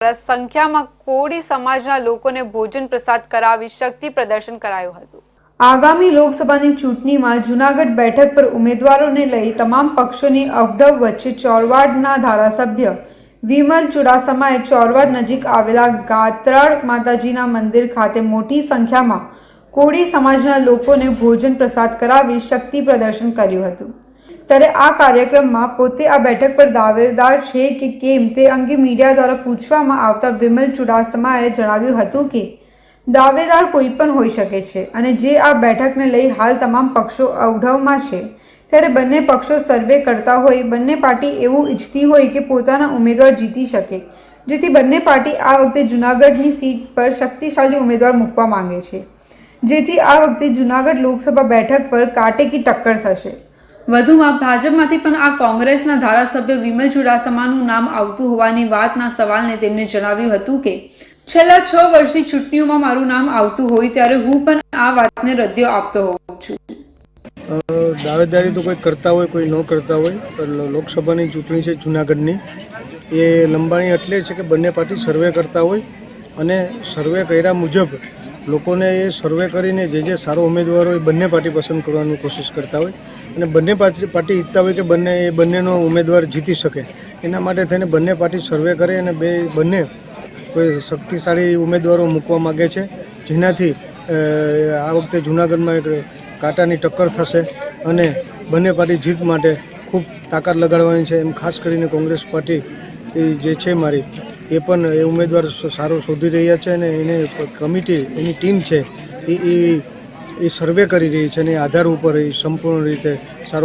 સંખ્યામાં કોળી સમાજના લોકોને ભોજન પ્રસાદ કરાવી શક્તિ પ્રદર્શન કરાયું હતું. આગામી લોકસભાની ચૂંટણીમાં જૂનાગઢ બેઠક પર ઉમેદવારોને લઈ તમામ પક્ષોની અવઢવ વચ્ચે ચોરવાડના ધારાસભ્ય વિમલ ચુડાસમાએ ચોરવાડ નજીક આવેલા ગાત્રાળ માતાજીના મંદિર ખાતે મોટી સંખ્યામાં કોળી સમાજના લોકોને ભોજન પ્રસાદ કરાવી શક્તિ પ્રદર્શન કર્યું હતું. ત્યારે આ કાર્યક્રમમાં પોતે આ બેઠક પર દાવેદાર છે કે કેમ તે અંગે મીડિયા દ્વારા પૂછવામાં આવતા વિમલ ચુડાસમાએ જણાવ્યું હતું કે દાવેદાર કોઈ પણ હોઈ શકે છે અને જે આ બેઠકને લઈ હાલ તમામ પક્ષો અવઢવમાં છે. ત્યારે બંને પક્ષો સર્વે કરતા હોય, બંને પાર્ટી એવું ઈચ્છતી હોય કે પોતાના ઉમેદવાર જીતી શકે, જેથી બંને પાર્ટી આ વખતે જૂનાગઢની સીટ પર શક્તિશાળી ઉમેદવાર મૂકવા માંગે છે. જેથી આ વખતે જૂનાગઢ લોકસભા બેઠક પર કાટેકી ટક્કર થશે. વધુમાં ભાજપમાંથી પણ આ કોંગ્રેસના ધારાસભ્ય વિમલ ચુડાસમાનું નામ આવતું હોવાની વાતના સવાલને તેમણે જણાવ્યું હતું કે, છેલ્લા છ વર્ષથી ચૂંટણીઓમાં મારું નામ આવતું હોય ત્યારે હું પણ આ વાતને રદ્યો આપતો હોઉં છું. દાવેદારી તો કોઈ કરતા હોય, કોઈ ન કરતા હોય, પણ લોકસભાની ચૂંટણી છે જુનાગઢની. એ લંબાણી એટલે છે કે બંને પાર્ટી સર્વે કરતા હોય અને સર્વે કર્યા મુજબ લોકોને એ સર્વે કરીને જે જે સારો ઉમેદવાર હોય બંને પાર્ટી પસંદ કરવાની કોશિશ કરતા હોય. અને બંને પાર્ટી ઈચ્છતા હોય કે બંને એ બંનેનો ઉમેદવાર જીતી શકે. એના માટે થઈને બંને પાર્ટી સર્વે કરે અને બે બંને કોઈ શક્તિશાળી ઉમેદવારો મૂકવા માગે છે, જેનાથી આ વખતે જૂનાગઢમાં એક કાંટાની ટક્કર થશે અને બંને પાર્ટી જીત માટે ખૂબ તાકાત લગાડવાની છે. એમ ખાસ કરીને કોંગ્રેસ પાર્ટી જે છે મારી, એ પણ એ ઉમેદવાર સારો શોધી રહ્યા છે અને એને કમિટી, એની ટીમ છે એ એ સર્વે કરી રહી છે અને આધાર ઉપર એ સંપૂર્ણ રીતે સારો